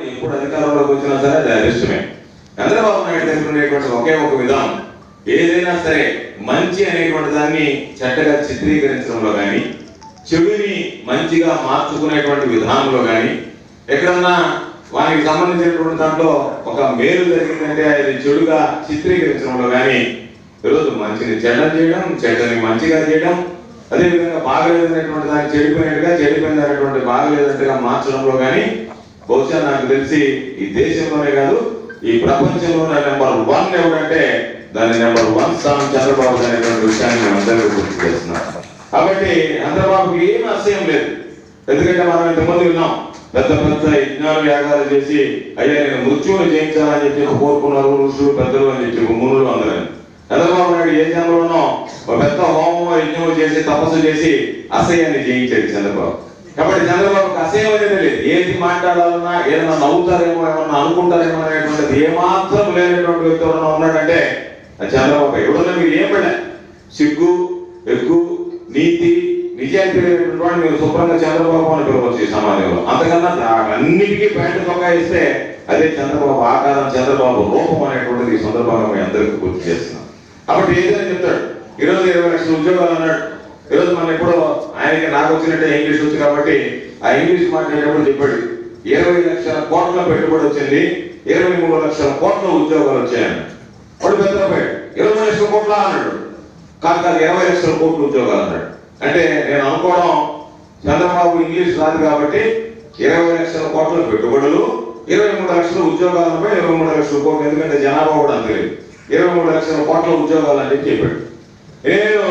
Party ఎప్పుడు అధికారంలోకి వచ్చినా సరే అది అరిష్టమే చంద్రబాబు నాయుడు దగ్గర ఉండేటువంటి ఒకే ఒక విధానం. ఏదైనా సరే మంచి అనేటువంటి దాన్ని చెడ్డగా చిత్రీకరించడంలో కానీ చెడుని మంచిగా మార్చుకునేటువంటి విధానంలో కానీ ఎక్కడన్నా వానికి సంబంధించినటువంటి దాంట్లో ఒక మేలు జరిగిందంటే అది చెడుగా చిత్రీకరించడంలో కానీ ఈరోజు మంచిని చెడ్డ చేయడం చెడ్డని మంచిగా చేయడం అదేవిధంగా బాగలేదనేటువంటి దాన్ని చెడిపోయినట్టుగా చెడిపోయినటువంటి బాగలేదన్నట్టుగా మార్చడంలో కానీ బహుశా నాకు తెలిసి ఈ దేశంలోనే కాదు ఈ ప్రపంచంలోనే నెంబర్ వన్ ఎవడంటే దాని నెంబర్ వన్ స్థానం చంద్రబాబు అనేటువంటి విషయాన్ని మేము అందరికీ గుర్తు చేస్తున్నాం. కాబట్టి చంద్రబాబుకి ఏం అసహ్యం లేదు. ఎందుకంటే మనం ఇంతమంది విన్నాం పెద్ద పెద్ద యజ్ఞాలు యాగాలు చేసి అయ్యా నేను మృత్యువుని జయించాలని చెప్పి కోరుకున్నారు ఋషులు పెద్దలు అని చెప్పి మునులు అందరూ చంద్రబాబు నాయుడు ఏ జన్మలోనో ఒక పెద్ద హోమం యజ్ఞం చేసి తపస్సు చేసి అసహ్యాన్ని జయించాడు చంద్రబాబు. కాబట్టి చంద్రబాబుకి అసహ్యం అనేది లేదు. ఏది మాట్లాడాలన్నా ఏదైనా నవ్వుతారేమో ఏమన్నా అనుకుంటారేమో అనేటువంటిది ఏమాత్రం లేనటువంటి వ్యక్తి ఎవరైనా ఉన్నాడంటే చంద్రబాబు ఎవడన్నా మీరు ఏం పడా సిగ్గు ఎగ్గు నీతి నిజాయితీ లేనటువంటి మీరు శుభ్రంగా చంద్రబాబు అని పిలవచ్చు ఈ సమాజంలో. అంతకన్నా అన్నిటికీ ప్యాంటు చొక్కా ఇస్తే అదే చంద్రబాబు ఆకారం చంద్రబాబు రూపం అనేటువంటిది ఈ సందర్భంగా మీ అందరికీ గుర్తు చేస్తున్నాం కాబట్టి ఏదైనా చెప్తాడు. ఈరోజు ఇరవై లక్షల ఉద్యోగాలు అన్నాడు. ఈరోజు మనం ఎప్పుడో ఆయనకి నాకు వచ్చినట్టే ఇంగ్లీష్ వచ్చు కాబట్టి ఆ ఇంగ్లీష్ మాట్లాడేటప్పుడు చెప్పాడు ఇరవై లక్షల కోట్ల పెట్టుబడి వచ్చింది ఇరవై మూడు లక్షల కోట్ల ఉద్యోగాలు వచ్చాయని. వాడు పెద్ద ఇరవై ఇరవై లక్షల కోట్ల? అన్నాడు. కాదు కాదు ఇరవై లక్షల కోట్ల ఉద్యోగాలు అన్నాడు. అంటే నేను అనుకోవడం చంద్రబాబు ఇంగ్లీష్ రాదు కాబట్టి ఇరవై లక్షల కోట్ల పెట్టుబడులు ఇరవై మూడు లక్షల ఉద్యోగాలపై ఇరవై మూడు లక్షల కోట్లు ఎందుకంటే జనాభా కూడా అంతలేదు ఇరవై మూడు లక్షల కోట్ల ఉద్యోగాలు అని చెప్పి చెప్పాడు. నేను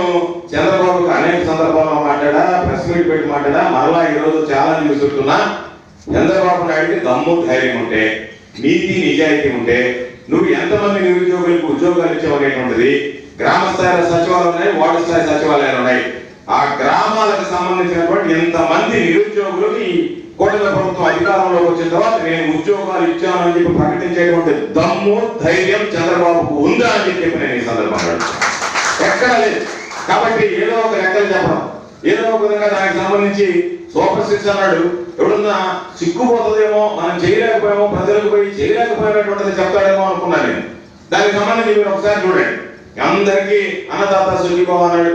చంద్రబాబుకి అనేక సందర్భాల్లో మాట్లాడా ప్రెస్ మీట్ పెట్టి మాట్లాడా మరలా ఈ రోజు ఛాలెంజ్ విసురుతున్నా చంద్రబాబు నాయుడికి దమ్ము ధైర్యం ఉంటే నీతి నిజాయితీ ఉంటే నువ్వు ఎంతమంది నిరుద్యోగులకు ఉద్యోగాలు ఇచ్చావనేటువంటిది గ్రామ స్థాయిలో సచివాలయాలు ఉన్నాయి వార్డు స్థాయి సచివాలయాలు ఉన్నాయి. ఆ గ్రామాలకు సంబంధించినటువంటి ఎంతమంది నిరుద్యోగులకు ఈ కూటమి ప్రభుత్వం అధికారంలోకి వచ్చిన తర్వాత నేను ఉద్యోగాలు ఇచ్చాను అని చెప్పి ప్రకటించేటువంటి దమ్ము ధైర్యం చంద్రబాబుకు ఉందా అని చెప్పి నేను ఈ సందర్భంగా ఎక్కడ లేదు. కాబట్టి ఏదో ఒక లెక్కలు చెప్పడం. ఏదో ఒక విధంగా దానికి సంబంధించి సూపర్ సిక్స్ అన్నాడు. ఎవడన్నా సిగ్గుపోతుందేమో మనం చేయలేకపోయామో ప్రజలకు పోయి చేయలేకపోయినటువంటిది చెప్తాడేమో అనుకున్నాను నేను. దానికి సంబంధించి మీరు ఒకసారి చూడండి. అందరికీ అన్నదాత సుఖీభావ అన్నాడు.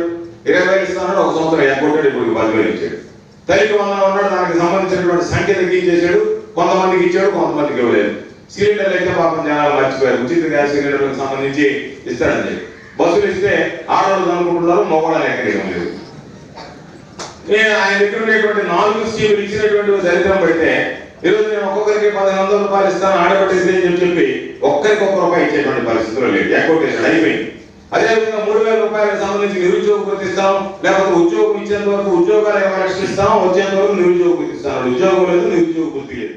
ఇరవై వేలు ఇస్తాడు ఒక సంవత్సరం ఎగ్గొట్టాడు ఇప్పుడు పదివేలు ఇచ్చాడు తల్లికి వందనం ఉన్నాడు దానికి సంబంధించినటువంటి సంఖ్య తగ్గించేశాడు. కొంతమందికి ఇచ్చాడు కొంతమందికి ఇవ్వలేదు. సిలిండర్లు అయితే పాపం జనాలు మర్చిపోయారు. ఉచిత గ్యాస్ సిలిండర్లకు సంబంధించి ఇస్తాడని చెప్పి. బస్సులు ఇస్తే ఆడవాళ్ళు అనుకుంటున్నారు మగవాళ్ళని ఎక్కడేయడం లేదు. నేను ఆయన దగ్గర ఉండేటువంటి నాలుగు స్కీములు ఇచ్చినటువంటి దరిద్రం పెడితే ఈరోజు నేను ఒక్కొక్కరికి పదిహేను వందల రూపాయలు ఇస్తాను ఆడబట్టేసి అని చెప్పి ఒక్కరికి ఒక్క రూపాయి ఇచ్చేటువంటి పరిస్థితులు లేదు. ఎక్కొట్టేసాడు అయిపోయింది. అదేవిధంగా మూడు వేల రూపాయలకు సంబంధించి నిరుద్యోగ గుర్తిస్తాం లేకపోతే ఉద్యోగం ఇచ్చేంత వరకు ఉద్యోగాలు ఏమైనా రక్షిస్తాం ఇస్తాం వచ్చేంత వరకు నిరుద్యోగ గుర్తిస్తాం ఉద్యోగం లేదు నిరుద్యోగ గుర్తి లేదు.